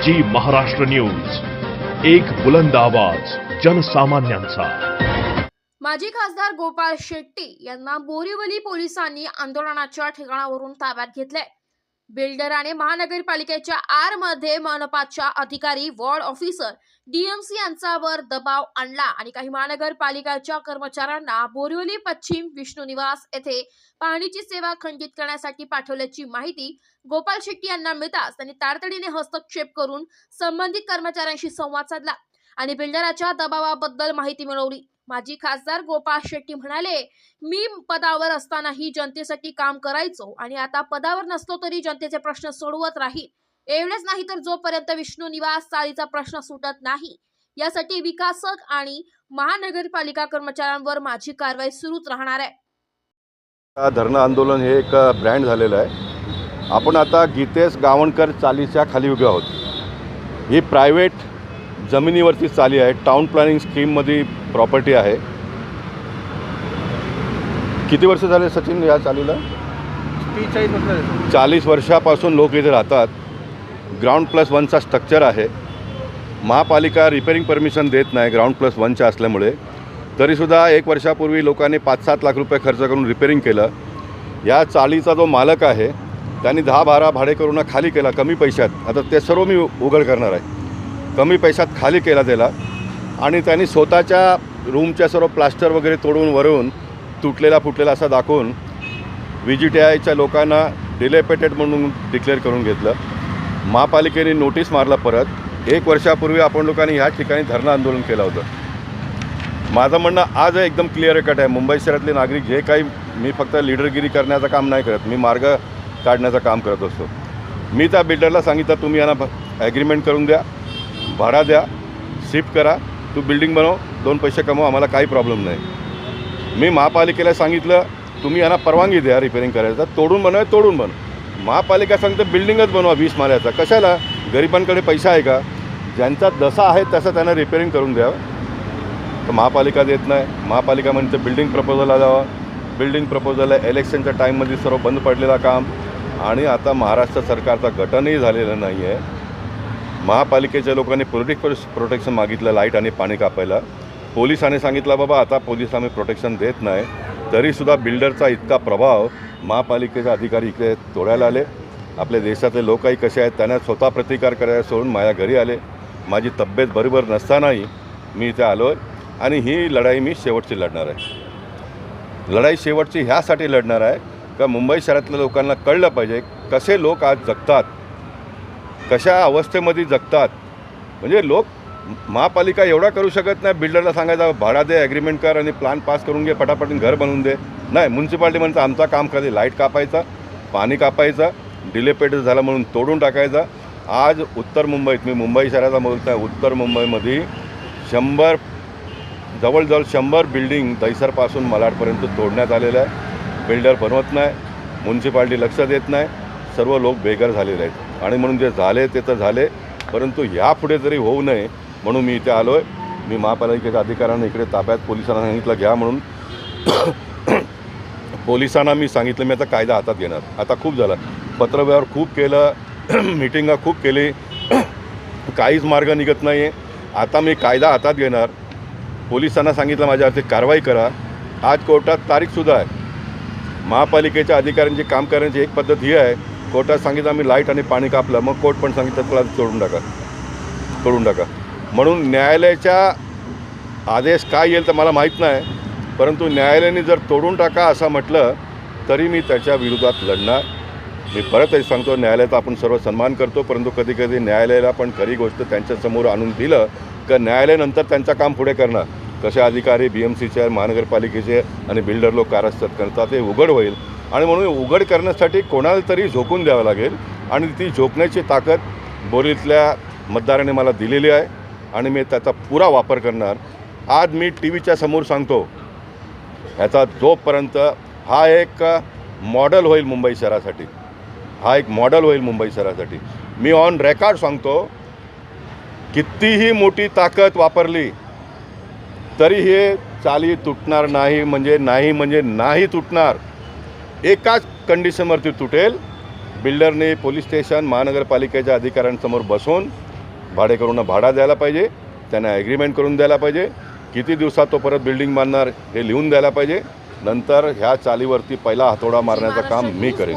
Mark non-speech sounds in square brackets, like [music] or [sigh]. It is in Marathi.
जी महाराष्ट्र न्यूज. एक बुलंद आवाज जनसामान्यांचा. माजी खासदार गोपाळ शेट्टी यांना बोरिवली पोलिसांनी आंदोलनाच्या ठिकाणावरून ताब्यात घेतले बिल्डर आणि महानगरपालिकेच्या आरमध्ये मनपाच्या अधिकारी वॉर्ड ऑफिसर डीएमसी यांच्यावर दबाव आणला आणि काही महानगरपालिकाच्या कर्मचाऱ्यांना बोरिवली पश्चिम विष्णू निवास येथे पाणीची सेवा खंडित करण्यासाठी पाठवल्याची माहिती गोपाल शेट्टी यांना मिळताच त्यांनी तातडीने हस्तक्षेप करून संबंधित कर्मचाऱ्यांशी संवाद साधला आणि बिल्डराच्या दबावाबद्दल माहिती मिळवली. माजी खासदार गोपाळ शेट्टी म्हणाले मी पदावर असतानाही जनतेसाठी काम करायचो आणि आता पदावर नसलो तरी जनतेचे प्रश्न सोडवत राहील. एवढेच नाही तर जोपर्यंत विष्णू निवास चाळीचा प्रश्न सुटत नाही. यासाठी विकासक आणि महानगरपालिका कर्मचाऱ्यांवर माझी कारवाई सुरूच राहणार आहे. धरण धरणं आंदोलन हे एक ब्रँड झालेलं आहे. आपण आता गीतेश गावणकर चालीच्या खाली उभे आहोत. ही प्रायव्हेट जमिनीवरती चाली आहे. टाउन प्लॅनिंग स्कीममध्ये प्रॉपर्टी आहे. किती वर्ष झाले सचिन या चालीला? चाळीस वर्षापासून लोक इथे राहतात. ग्राउंड प्लस वनचा स्ट्रक्चर आहे. महापालिका रिपेरिंग परमिशन देत नाही ग्राउंड प्लस वनच्या असल्यामुळे. तरीसुद्धा एक वर्षापूर्वी लोकांनी पाच सात लाख रुपये खर्च करून रिपेरिंग केलं. या चाळीचा जो मालक आहे त्यांनी दहा बारा भाडे करून खाली केला कमी पैशात. आता ते सर्व मी उघड करणार आहे. कमी पैशात खाली केला त्याला. आणि त्यांनी स्वतःच्या रूमच्या सर्व प्लास्टर वगैरे तोडून वरून तुटलेला फुटलेला असा दाखवून व्ही जी टी आयच्या लोकांना डिलेपेटेड म्हणून डिक्लेअर करून घेतलं. महापालिकेने नोटीस मारला परत. एक वर्षापूर्वी आपण लोकांनी ह्या ठिकाणी धरणं आंदोलन केलं होतं. माझं म्हणणं आज एकदम क्लिअर कट आहे. मुंबई शहरातले नागरिक जे काही मी फक्त लिडरगिरी करण्याचं काम नाही करत. मी मार्ग काढण्याचं काम करत असतो. मी त्या बिल्डरला सांगितलं तुम्ही यांना ॲग्रीमेंट करून द्या. भाडा द्या शिफ्ट करा तू बिल्डिंग बनव दोन पैसे कमव आम्हाला काही प्रॉब्लेम नाही. मी महापालिकेला सांगितलं तुम्ही यांना परवानगी द्या रिपेरिंग करायचा तोडून बनवा तोडून बनव. महापालिका सांगते बिल्डिंगच बनवा वीस माल्याचा कशाला? गरिबांकडे पैसा आहे का? ज्यांचा जसा आहे तसं त्यांना रिपेरिंग करून द्यावं तर महापालिका देत नाही. महापालिका म्हणते बिल्डिंग प्रपोजलला जावं. बिल्डिंग प्रपोजल इलेक्शनच्या टाईममध्ये सर्व बंद पडलेला काम. आणि आता महाराष्ट्र सरकारचा गठनही झालेला नाही आहे महापालिकेच्या लोकांनी प्रोटेक्ट प्रोटेक्शन मागितलं लाइट आणि पाणी कापायला. पोलिसांनी सांगितलं बाबा आता पोलीस आम्ही प्रोटेक्शन देत नाही. तरीसुद्धा बिल्डरचा इतका प्रभाव महापालिकेचे अधिकारी इकडे तोडायला आले. आपल्या देशातले लोकही कसे आहेत त्यांना स्वतः प्रतिकार करायला सोडून माझ्या घरी आले. माझी तब्येत बरोबर नसतानाही मी इथे आलो आहे आणि ही लढाई मी शेवटची लढणार आहे. लढाई शेवटची ह्यासाठी लढणार आहे का? मुंबई शहरातल्या लोकांना कळलं पाहिजे कसे लोक आज जगतात कशा अवस्थेमध्ये जगतात? म्हणजे लोक महापालिका एवढा करू शकत नाही बिल्डरला सांगायचा भाडा दे ॲग्रीमेंट कर आणि प्लान पास करून घे पटापटीन घर बनवून दे. नाही म्युन्सिपाल्टी म्हणतं आमचा काम कधी लाइट कापायचा पाणी कापायचं डिलेपेट झालं म्हणून तोडून टाकायचा. आज उत्तर मुंबईत मी मुंबई शहराचा बोलत आहे उत्तर मुंबईमध्ये शंभर जवळजवळ शंभर बिल्डिंग दहिसरपासून मलाडपर्यंत तोडण्यात आलेलं आहे. बिल्डर बनवत नाही म्युन्सिपाल्टी लक्ष देत नाही सर्व लोक बेघर झालेले आहेत. आणि म्हणून जे झाले ते तर झाले परंतु यापुढे जरी होऊ नये म्हणून मी इथे आलो आहे मी महापालिकेच्या अधिकाऱ्यांना इकडे ताब्यात पोलिसांना सांगितलं घ्या म्हणून. [coughs] पोलिसांना मी सांगितलं मी आता कायदा हातात घेणार. आता खूप झालं. पत्रव्यवहार खूप केलं [coughs] मिटिंगा खूप केली. [coughs] काहीच मार्ग निघत नाही आहे आता मी कायदा हातात घेणार. पोलिसांना सांगितलं माझ्यावरती कारवाई करा. आज कोर्टात तारीखसुद्धा आहे. महापालिकेच्या अधिकाऱ्यांची काम करण्याची एक पद्धत ही आहे. कोर्टात सांगितलं आम्ही लाइट आणि पाणी कापलं. मग कोर्ट पण सांगितलं तुला तोडून टाका. तोडून टाका. म्हणून न्यायालयाच्या आदेश काय येईल तर मला माहीत नाही परंतु न्यायालयाने जर तोडून टाका असं म्हटलं तरी मी त्याच्या विरोधात लढणार. मी परत सांगतो न्यायालयाचा आपण सर्व सन्मान करतो परंतु कधी कधी न्यायालयाला पण खरी गोष्ट त्यांच्यासमोर आणून दिलं का न्यायालयानंतर त्यांचं काम पुढे करणार कसे अधिकारी बी एम सीचे महानगरपालिकेचे आणि बिल्डर लोक कारस्थात करतात ते उघड होईल. आणि म्हणून उघड करण्यासाठी कोणाला तरी झोकून द्यावं लागेल. आणि ती झोकण्याची ताकद बोरीतल्या मतदाराने मला दिलेली आहे. आणि मी त्याचा पुरा वापर करणार. आज मी टी व्हीच्या समोर सांगतो ह्याचा जोपर्यंत हा एक मॉडेल होईल मुंबई शहरासाठी हा एक मॉडेल होईल मुंबई शहरासाठी. मी ऑन रेकॉर्ड सांगतो कितीही मोठी ताकद वापरली तरी हे चाली तुटणार नाही म्हणजे नाही म्हणजे नाही तुटणार. एकाच कंडिशनवरती तुटेल. बिल्डरने पोलीस स्टेशन महानगरपालिकेच्या अधिकाऱ्यांसमोर बसून भाडेकरूंना भाडा द्यायला पाहिजे. त्यांना ॲग्रीमेंट करून द्यायला पाहिजे. किती दिवसात तो परत बिल्डिंग बांधणार हे लिहून द्यायला पाहिजे. नंतर ह्या चालीवरती पहिला हातोडा मारण्याचं काम मी करेन.